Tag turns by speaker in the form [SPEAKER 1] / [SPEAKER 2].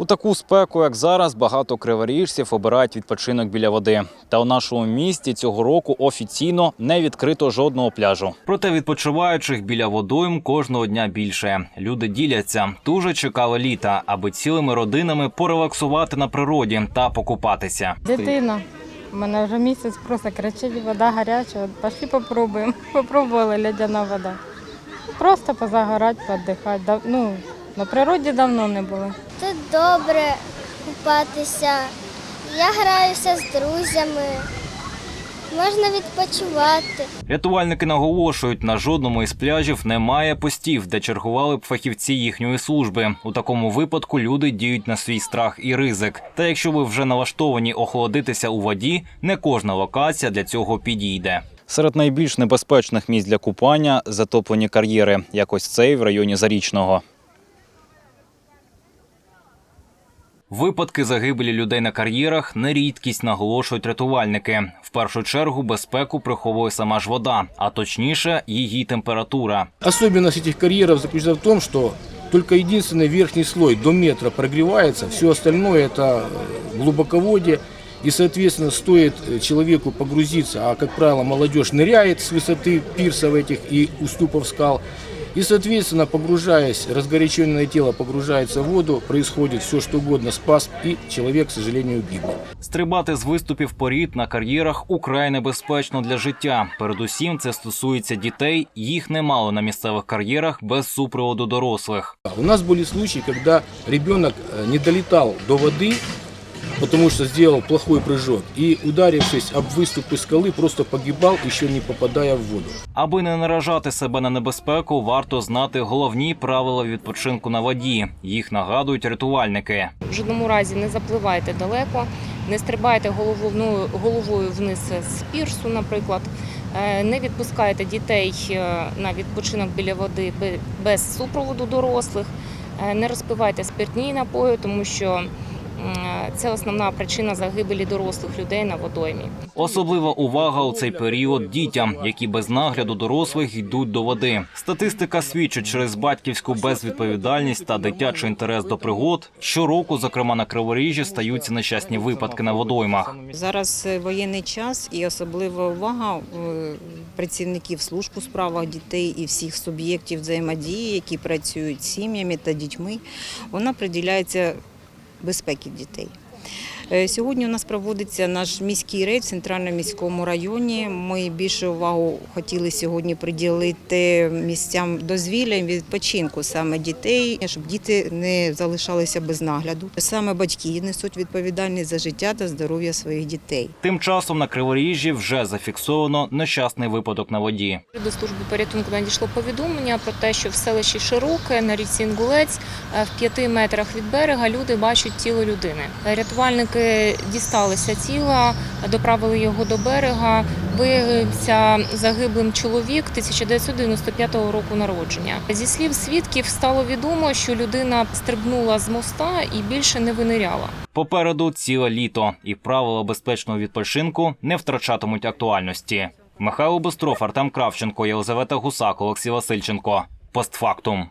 [SPEAKER 1] У таку спеку, як зараз, багато криворіжців обирають відпочинок біля води. Та у нашому місті цього року офіційно не відкрито жодного пляжу. Проте відпочиваючих біля водойм кожного дня більше. Люди діляться. Дуже чекали літа, аби цілими родинами порелаксувати на природі та покупатися.
[SPEAKER 2] Дитина. У мене вже місяць просто кричить, вода гаряча. Пошли попробуємо. Попробували лядяна вода. Просто позагорати, поодихати. Дав- Ну, на природі давно не були.
[SPEAKER 3] Добре купатися. Я граюся з друзями. Можна відпочивати.
[SPEAKER 1] Рятувальники наголошують, на жодному із пляжів немає постів, де чергували б фахівці їхньої служби. У такому випадку люди діють на свій страх і ризик. Та якщо ви вже налаштовані охолодитися у воді, не кожна локація для цього підійде. Серед найбільш небезпечних місць для купання затоплені кар'єри, як ось цей в районі Зарічного. Випадки загибелі людей на кар'єрах не рідкість, наголошують рятувальники. В першу чергу безпеку приховує сама ж вода, а точніше її температура.
[SPEAKER 4] Особенность этих карьеров заключается в том, что только единственный верхний слой до метра прогревается, все остальное это э, глубоководье. И, соответственно, стоит э, человеку погрузиться, а, как правило, молодежь ныряет с высоты пирсов этих и уступов скал. И, соответственно, погружаясь, разгоряченное тело погружается в воду, происходит все, что угодно, спас, и человек, к сожалению, гибнет.
[SPEAKER 1] Стрибати з виступів порід на кар'єрах украй небезпечно для життя. Передусім, це стосується дітей. Їх немало на місцевих кар'єрах без супроводу дорослих.
[SPEAKER 4] У нас были случаи, когда ребенок э, не долетал до воды, потому что сделал плохой прыжок, и, ударившись об выступы скалы, просто погибал, еще не попадая в воду.
[SPEAKER 1] Аби не наражати себе на небезпеку, варто знати головні правила відпочинку на воді. Їх нагадують рятувальники.
[SPEAKER 2] В жодному разі не запливайте далеко, не стрибайте головою, головою вниз з пірсу, наприклад. Е, Не відпускайте дітей е, на відпочинок біля води бе- без супроводу дорослих. Е, Не розпивайте спиртні напої, тому що м, це основна причина загибелі дорослих людей на водоймі.
[SPEAKER 1] Особлива увага у цей період дітям, які без нагляду дорослих йдуть до води. Статистика свідчить через батьківську безвідповідальність та дитячий інтерес до пригод. Щороку, зокрема на Криворіжжі, стаються нещасні випадки на водоймах.
[SPEAKER 5] Зараз е, воєнний час і особлива увага е, працівників служб у справах дітей і всіх суб'єктів взаємодії, які працюють з сім'ями та дітьми, вона приділяється безпеці дітей. Е, Сьогодні у нас проводиться наш міський рейд в центральному міському районі. Ми більше увагу хотіли сьогодні приділити місцям дозвілля і відпочинку саме дітей, щоб діти не залишалися без нагляду. Саме батьки несуть відповідальність за життя та здоров'я своїх дітей.
[SPEAKER 1] Тим часом на Криворіжжі вже зафіксовано нещасний випадок на воді.
[SPEAKER 2] До служби порятунку надійшло повідомлення про те, що в селищі Широке на річці Інгулець е, в п'яти метрах від берега люди бачать тіло людини. Рятувальники дісталися тіла, доправили його до берега. Виявився загиблим чоловік 1995 року народження. Зі слів свідків стало відомо, що людина стрибнула з моста і більше не виниряла.
[SPEAKER 1] Попереду ціле літо, і правила безпечного відпочинку не втрачатимуть актуальності. Михайло Бистров, Артем Кравченко, Єлизавета Гусак, Олексій Васильченко. Постфактум.